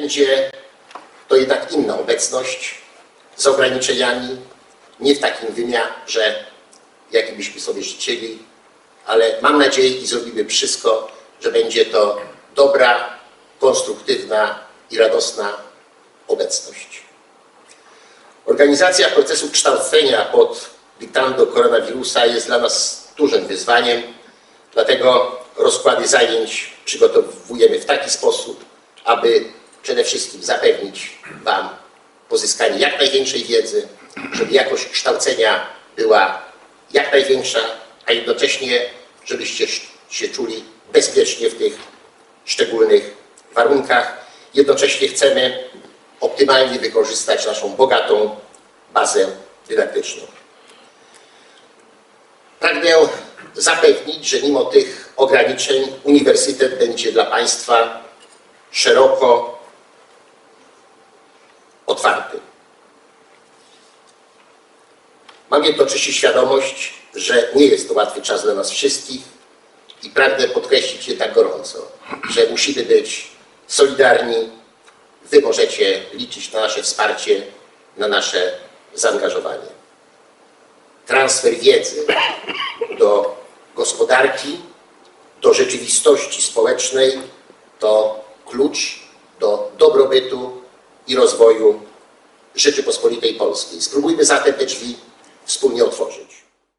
będzie to jednak inna obecność z ograniczeniami, nie w takim wymiarze, jaki byśmy sobie życzyli, ale mam nadzieję i zrobimy wszystko, że będzie to dobra, konstruktywna i radosna obecność. Organizacja procesu kształcenia pod dyktando koronawirusa jest dla nas dużym wyzwaniem, dlatego rozkłady zajęć przygotowujemy w taki sposób, aby przede wszystkim zapewnić Wam pozyskanie jak największej wiedzy, żeby jakość kształcenia była jak największa, a jednocześnie, żebyście się czuli bezpiecznie w tych szczególnych warunkach. Jednocześnie chcemy optymalnie wykorzystać naszą bogatą bazę dydaktyczną. Pragnę zapewnić, że mimo tych ograniczeń uniwersytet będzie dla Państwa szeroko otwarty. Mam jednocześnie świadomość, że nie jest to łatwy czas dla nas wszystkich i pragnę podkreślić je tak gorąco, że musimy być solidarni. Wy możecie liczyć na nasze wsparcie, na nasze zaangażowanie. Transfer wiedzy do gospodarki, do rzeczywistości społecznej to klucz do dobrobytu i rozwoju Rzeczypospolitej Polskiej. Spróbujmy zatem te drzwi wspólnie otworzyć.